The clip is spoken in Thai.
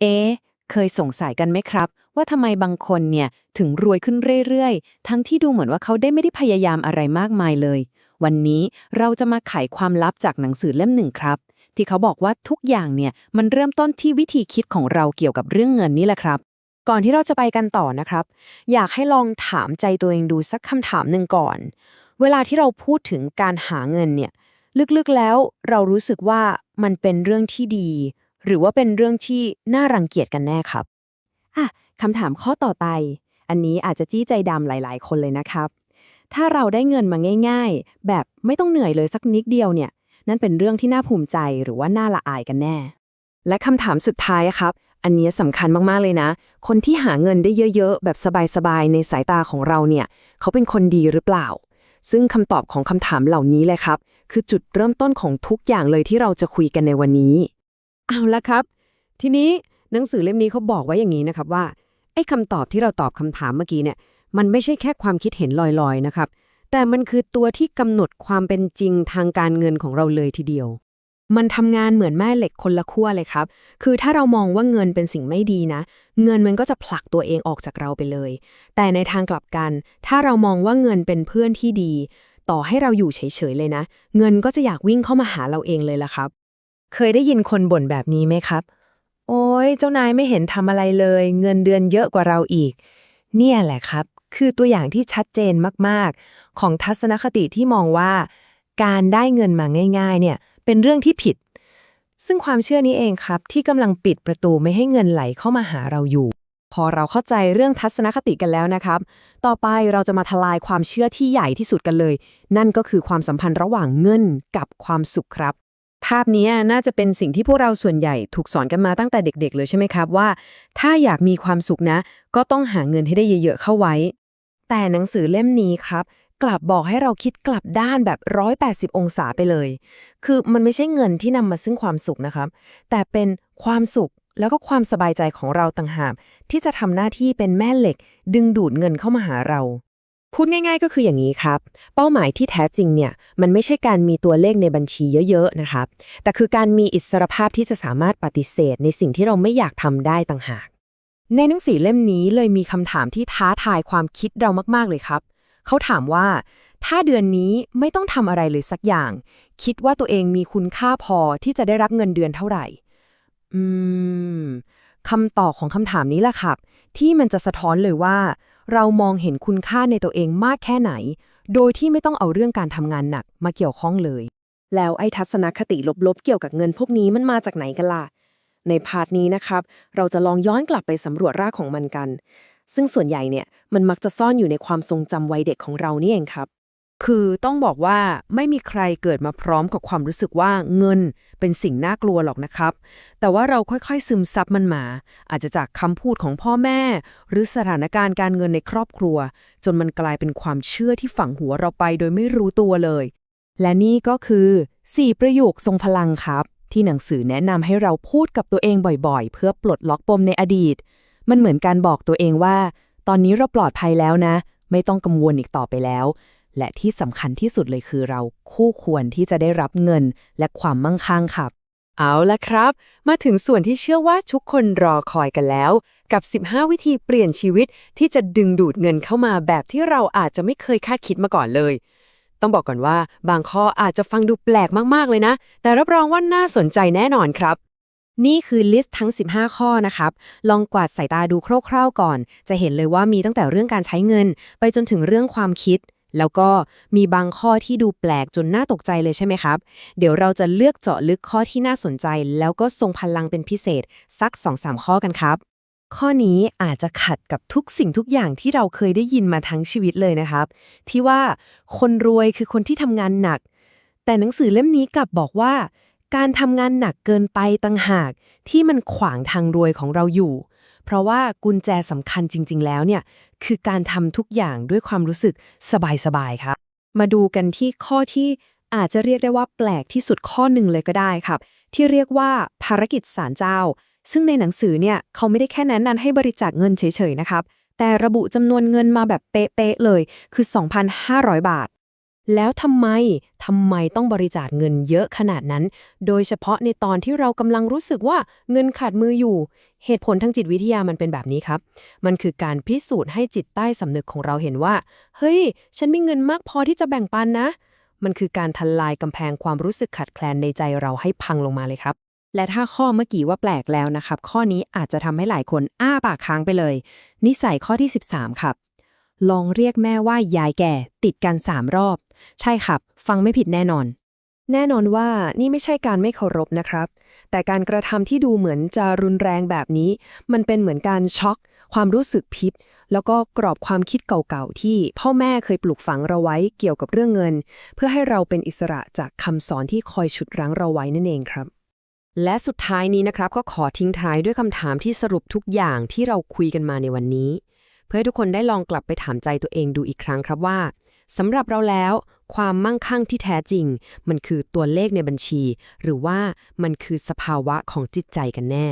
เอ๊เคยสงสัยกันไหมครับ ว่าทำไมบางคนเนี่ยถึงรวยขึ้นเรื่อยๆ ทั้งที่ดูเหมือนว่าเขาได้ไม่ได้พยายามอะไรมากมายเลย วันนี้เราจะมาไขความลับจากหนังสือเล่มหนึ่งครับ ที่เขาบอกว่าทุกอย่างเนี่ยมันเริ่มต้นที่วิธีคิดของเราเกี่ยวกับเรื่องเงินนี่แหละครับ ก่อนที่เราจะไปกันต่อนะครับ อยากให้ลองถามใจตัวเองดูสักคำถามหนึ่งก่อน เวลาที่เราพูดถึงการหาเงินเนี่ยลึกๆแล้วเรารู้สึกว่ามันเป็นเรื่องที่ดี หรือว่าเป็นเรื่องที่น่ารังเกียจกันแน่ครับอะคำถามข้อต่อไป อันนี้อาจจะจี้ใจดำหลาย ๆ คนเลยนะครับ ถ้าเราได้เงินมาง่าย ๆ แบบไม่ต้องเหนื่อยเลยสักนิดเดียวเนี่ย นั่นเป็นเรื่องที่น่าภูมิใจหรือว่าน่าละอายกันแน่ และคำถามสุดท้ายครับ อันนี้สำคัญมากๆเลยนะ คนที่หาเงินได้เยอะๆ แบบสบายๆ ในสายตาของเราเนี่ย เขาเป็นคนดีหรือเปล่า ซึ่งคำตอบของคำถามเหล่านี้เลยครับ คือจุดเริ่มต้นของทุกอย่างเลยที่เราจะคุยกันในวันนี้ เอาละครับ ทีนี้หนังสือเล่มนี้เขาบอกไว้อย่างนี้นะครับว่าไอ้คำตอบที่เราตอบคำถามเมื่อกี้เนี่ย มันไม่ใช่แค่ความคิดเห็นลอยๆนะครับ แต่มันคือตัวที่กำหนดความเป็นจริงทางการเงินของเราเลยทีเดียว มันทำงานเหมือนแม่เหล็กคนละขั้วเลยครับ คือถ้าเรามองว่าเงินเป็นสิ่งไม่ดีนะ เงินมันก็จะผลักตัวเองออกจากเราไปเลย แต่ในทางกลับกัน ถ้าเรามองว่าเงินเป็นเพื่อนที่ดี ต่อให้เราอยู่เฉยๆเลยนะ เงินก็จะอยากวิ่งเข้ามาหาเราเองเลยล่ะครับ เคยได้ยินคนบ่นแบบนี้ไหมครับ โอ้ยเจ้านายไม่เห็นทำอะไรเลย เงินเดือนเยอะกว่าเราอีก เนี่ยแหละครับ คือตัวอย่างที่ชัดเจนมากๆ ของทัศนคติที่มองว่า การได้เงินมาง่าย ๆ เนี่ยเป็นเรื่องที่ผิด ซึ่งความเชื่อนี้เองครับ ที่กำลังปิดประตูไม่ให้เงินไหลเข้ามาหาเราอยู่ พอเราเข้าใจเรื่องทัศนคติกันแล้วนะครับ ต่อไปเราจะมาทลายความเชื่อที่ใหญ่ที่สุดกันเลย นั่นก็คือความสัมพันธ์ระหว่างเงินกับความสุขครับาพนี้น่าจะเป็นสิ่งที่พวกเราส่วนใหญ่ถูกสอนกันมาตั้งแต่เด็กๆ เลยใช่ไหมครับว่า ถ้าอยากมีความสุขนะ ก็ต้องหาเงินให้ได้เยอะๆเข้าไว้ แต่หนังสือเล่มนี้ครับ กลับบอกให้เราคิดกลับด้านแบบ 180 องศาไปเลย คือมันไม่ใช่เงินที่นำมาซึ่งความสุขนะครับ แต่เป็นความสุขแล้วก็ความสบายใจของเราต่างหากที่จะทำหน้าที่เป็นแม่เหล็ก ดึงดูดเงินเข้ามาหาเรา พูดง่ายๆก็คืออย่างนี้ครับ เป้าหมายที่แท้จริงเนี่ยมันไม่ใช่การมีตัวเลขในบัญชีเยอะๆนะครับ แต่คือการมีอิสรภาพที่จะสามารถปฏิเสธ ในสิ่งที่เราไม่อยากทำได้ต่างหาก ในหนังสือเล่มนี้เลยมีคำถามที่ท้าทายความคิดเรามากๆเลยครับ เขาถามว่า ถ้าเดือนนี้ไม่ต้องทำอะไรเลยสักอย่าง คิดว่าตัวเองมีคุณค่าพอที่จะได้รับเงินเดือนเท่าไหร่ อืมคำตอบของคำถามนี้แหละครับ ที่มันจะสะท้อนเลยว่า เรามองเห็นคุณค่าในตัวเองมากแค่ไหน โดยที่ไม่ต้องเอาเรื่องการทำงานหนักมาเกี่ยวข้องเลย แล้วไอ้ทัศนคติลบๆ เกี่ยวกับเงินพวกนี้มันมาจากไหนกันล่ะ ในพาร์ทนี้นะครับ เราจะลองย้อนกลับไปสำรวจรากของมันกัน ซึ่งส่วนใหญ่เนี่ยมันมักจะซ่อนอยู่ในความทรงจำวัยเด็กของเรานี่เองครับ คือต้องบอกว่าไม่มีใครเกิดมาพร้อมกับความรู้สึกว่าเงินเป็นสิ่งน่ากลัวหรอกนะครับ แต่ว่าเราค่อยๆซึมซับมันมา อาจจะจากคำพูดของพ่อแม่ หรือสถานการณ์การเงินในครอบครัว จนมันกลายเป็นความเชื่อที่ฝังหัวเราไปโดยไม่รู้ตัวเลย และนี่ก็คือ 4 ประโยคทรงพลังครับ ที่หนังสือแนะนำให้เราพูดกับตัวเองบ่อยๆ เพื่อปลดล็อกปมในอดีต มันเหมือนการบอกตัวเองว่า ตอนนี้เราปลอดภัยแล้วนะ ไม่ต้องกังวลอีกต่อไปแล้ว และที่สำคัญที่สุดเลยคือเราคู่ควรที่จะได้รับเงินและความมั่งคั่งครับ เอาละครับ มาถึงส่วนที่เชื่อว่าทุกคนรอคอยกันแล้ว กับ 15 วิธีเปลี่ยนชีวิตที่จะดึงดูดเงินเข้ามาแบบที่เราอาจจะไม่เคยคาดคิดมาก่อนเลย ต้องบอกก่อนว่า บางข้ออาจจะฟังดูแปลกมากๆเลยนะ แต่รับรองว่าน่าสนใจแน่นอนครับนี่คือลิสต์ทั้ง 15 ข้อนะครับ ลองกวาดสายตาดูคร่าวๆก่อน จะเห็นเลยว่ามีตั้งแต่เรื่องการใช้เงิน ไปจนถึงเรื่องความคิด แล้วก็มีบางข้อที่ดูแปลกจนน่าตกใจเลยใช่ไหมครับ เดี๋ยวเราจะเลือกเจาะลึกข้อที่น่าสนใจ แล้วก็ทรงพลังเป็นพิเศษ สัก 2-3 ข้อกันครับ ข้อนี้อาจจะขัดกับทุกสิ่งทุกอย่างที่เราเคยได้ยินมาทั้งชีวิตเลยนะครับ ที่ว่าคนรวยคือคนที่ทำงานหนัก แต่หนังสือเล่มนี้กลับบอกว่า การทำงานหนักเกินไปต่างหากที่มันขวางทางรวยของเราอยู่ เพราะว่ากุญแจสำคัญจริง ๆ แล้วเนี่ยคือการทำทุกอย่างด้วยความรู้สึกสบายๆครับ มาดูกันที่ข้อที่อาจจะเรียกได้ว่าแปลกที่สุดข้อหนึ่งเลยก็ได้ครับ ที่เรียกว่าภารกิจศาลเจ้า ซึ่งในหนังสือเนี่ยเขาไม่ได้แค่แนะนำให้บริจาคเงินเฉยๆนะครับแต่ระบุจำนวนเงินมาแบบเป๊ะๆเลย คือ 2,500 บาท แล้วทำไมทำไมต้องบริจาคเงินเยอะขนาดนั้น โดยเฉพาะในตอนที่เรากำลังรู้สึกว่าเงินขาดมืออยู่ เหตุผลทางจิตวิทยามันเป็นแบบนี้ครับ มันคือการพิสูจน์ให้จิตใต้สำนึกของเราเห็นว่า เฮ้ย ฉันมีเงินมากพอที่จะแบ่งปันนะ มันคือการทลายกำแพงความรู้สึกขัดแคลนในใจเราให้พังลงมาเลยครับ และถ้าข้อเมื่อกี้ว่าแปลกแล้วนะครับ ข้อนี้อาจจะทำให้หลายคนอ้าปากค้างไปเลย นิสัยข้อที่ 13 ครับ ลองเรียกแม่ว่ายายแก่ ติดกัน3รอบ ใช่ครับ ฟังไม่ผิดแน่นอน แน่นอนว่านี่ไม่ใช่การไม่เคารพนะครับ แต่การกระทำที่ดูเหมือนจะรุนแรงแบบนี้ มันเป็นเหมือนการช็อก ความรู้สึกพิษแล้วก็กรอบความคิดเก่าๆ ที่พ่อแม่เคยปลูกฝังเราไว้เกี่ยวกับเรื่องเงิน เพื่อให้เราเป็นอิสระจากคำสอนที่คอยฉุดรั้งเราไว้นั่นเองครับและสุดท้ายนี้นะครับ ก็ขอทิ้งท้ายด้วยคำถามที่สรุปทุกอย่างที่เราคุยกันมาในวันนี้ เพื่อให้ทุกคนได้ลองกลับไปถามใจตัวเองดูอีกครั้งครับว่า สำหรับเราแล้ว ความมั่งคั่งที่แท้จริง มันคือตัวเลขในบัญชี หรือว่ามันคือสภาวะของจิตใจกันแน่